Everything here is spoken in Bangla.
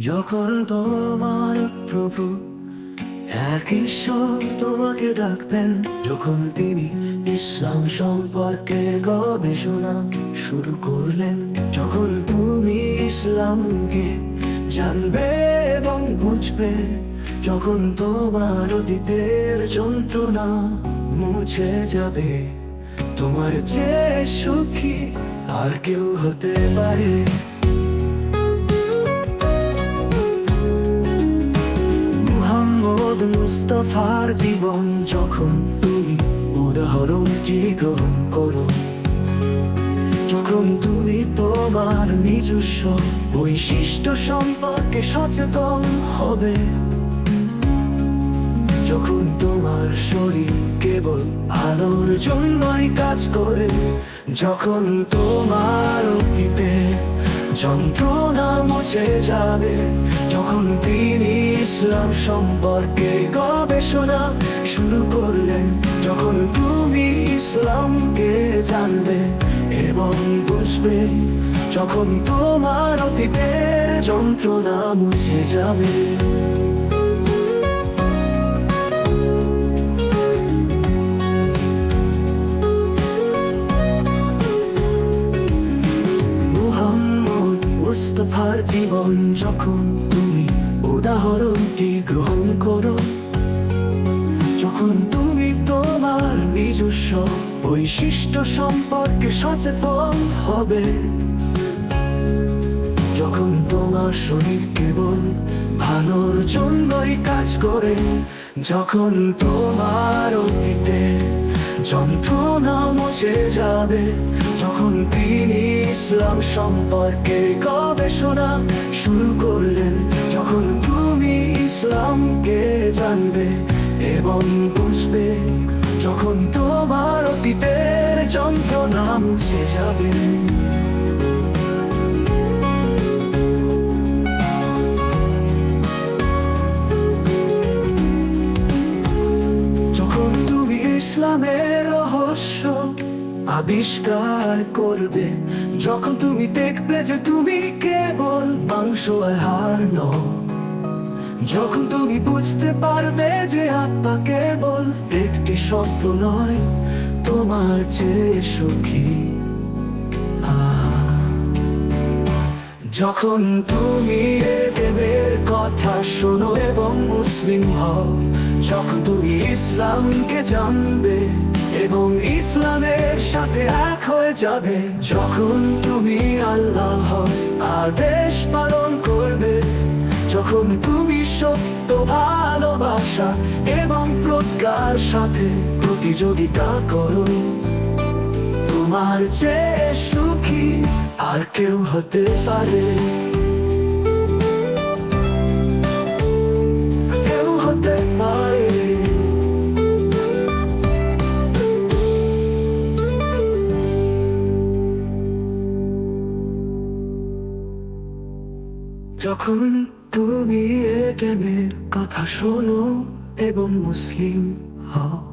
যখন তোমার প্রভু এক ঈশ্বর তোমাকে ডাকবেন, যখন তিনি ইসলাম সম্পর্কে গবেষণা শুরু করলেন, যখন তুমি ইসলামকে জানবে এবং বুঝবে, যখন তোমার অতীতের যন্ত্রণা মুছে যাবে, তোমার যে সুখী আর কেউ হতে পারে। মুস্তফার জীবন যখন তুমি উদাহরণটি গ্রহণ করো? যখন তুমি তোমার নিজস্ব বৈশিষ্ট্য সম্পর্কে সচেতন হবে, যখন তোমার শরীর কেবল ভালোর জন্যই কাজ করে, যখন তোমার অতীতে যন্ত্রণা মুছে যাবে। যখন তিনি ইসলাম সম্পর্কে গবেষণা শুরু করলেন, যখন তুমি ইসলামকে জানবে এবং বুঝবে, যখন তোমার অতীতের যন্ত্রণা মুছে যাবে। মুস্তফার জীবন যখন তুমি উদাহরণটি গ্রহণ করো? যখন তুমি তোমার নিজস্ব বৈশিষ্ট্য সম্পর্কে সচেতন হবে, যখন তোমার শরীর কেবল ভালোর জন্যই কাজ করে, যখন তোমার অতীতে যন্ত্রণা মুছে যাবে, যখন ইসলাম সম্পর্কে গবেষণা শুরু করলেন যখন তুমি ইসলামকে জানবে এবং বুঝবে যখন তোমার অতীতের যন্ত্রণা মুছে যাবে। যখন তুমি ইসলামের আবিষ্কার করবে। যখন তুমি দেখবে যে তুমি কেবল মাংস হার নও। যখন তুমি বুঝতে পারবে যে আত্মা কেবল একটি শব্দ নয়, তোমার চেয়ে সুখী। যখন তুমি কথা শোনো এবং মুসলিম হও। যখন তুমি ইসলামকে জানবে এবং ইসলামের সাথে এক হয়ে যাবে, যখন তুমি আল্লাহ আদেশ পালন করবে। যখন তুমি সত্য, ভালোবাসা এবং প্রজ্ঞার সাথে প্রতিযোগিতা করো, তোমার চেয়ে সুখী আর কেউ হতে পারে। যখন তুমি এটেমের কথা শোনো এবং মুসলিম হও